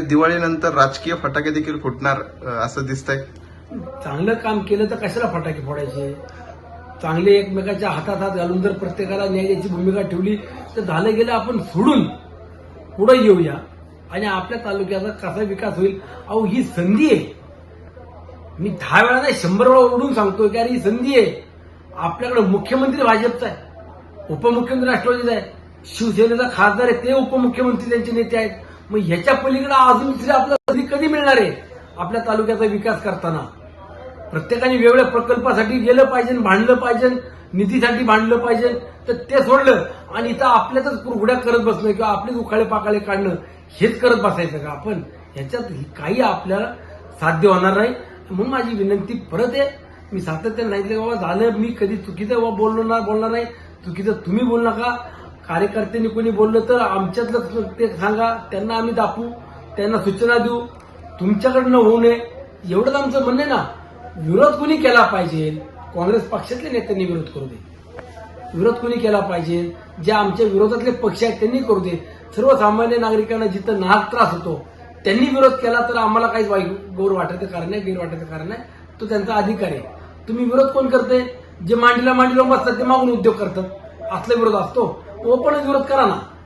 दिवाळीनंतर राजकीय फटाके देखील फुटणार असं दिसतंय. चांगलं काम केलं तर कशाला फटाके फोडायचे? चांगले एकमेकाच्या हातात हात घालून जर प्रत्येकाला न्यायाची भूमिका ठेवली तर झालं गेलं आपण सोडून पुढे येऊया. आणि आपल्या तालुक्याचा कसा विकास होईल? अहो ही संधी आहे. मी दहा वेळा नाही शंभर वेळा ओरडून सांगतोय की अरे ही संधी आहे. आपल्याकडे मुख्यमंत्री भाजपचा आहे. उपमुख्यमंत्री राष्ट्रवादीचा आहे. शिवसेनेचा खासदार आहे ते उपमुख्यमंत्री त्यांचे नेते आहेत. मग ह्याच्या पलीकडे अजून दुसरी आपल्याला संधी कधी मिळणार आहे? आपल्या तालुक्याचा विकास करताना. प्रत्येकाने वेगळ्या प्रकल्पासाठी गेलं पाहिजे भांडलं पाहिजे निधीसाठी भांडलं पाहिजे तर ते सोडलं आणि इथं आपल्यातच कुरघुड्या करत बसणं किंवा आपलेच उखाळे पाकाळे काढणं हेच करत बसायचं का? आपण ह्याच्यात काही आपल्याला साध्य होणार नाही. म्हणून माझी विनंती परत आहे मी सातत्याने सांगितलं बाबा झालं मी कधी चुकीचं बोललो ना बोलणार नाही. चुकीचं तुम्ही बोलू नका. कार्यकर्त्यांनी कोणी बोललं तर आमच्यातलं ते सांगा त्यांना आम्ही दाखवू त्यांना सूचना देऊ. तुमच्याकडनं होऊ नये. एवढंच आमचं म्हणणं आहे ना. विरोध कोणी केला पाहिजे? काँग्रेस पक्षातल्या नेत्यांनी विरोध करू दे. विरोध कोणी केला पाहिजे? जे आमच्या विरोधातले पक्ष आहेत त्यांनी करू दे. सर्वसामान्य नागरिकांना जिथं नाहक त्रास होतो त्यांनी विरोध केला तर आम्हाला काहीच वाईट गौर वाटायचं कारण नाही गैर वाटायचं कारण नाही. तो त्यांचा अधिकार आहे. तुम्ही विरोध कोण करते जे मांडीला मांडीला बसतात ते मागून उद्योग करतात. असला विरोध असतो. तो पण विरोध करा ना.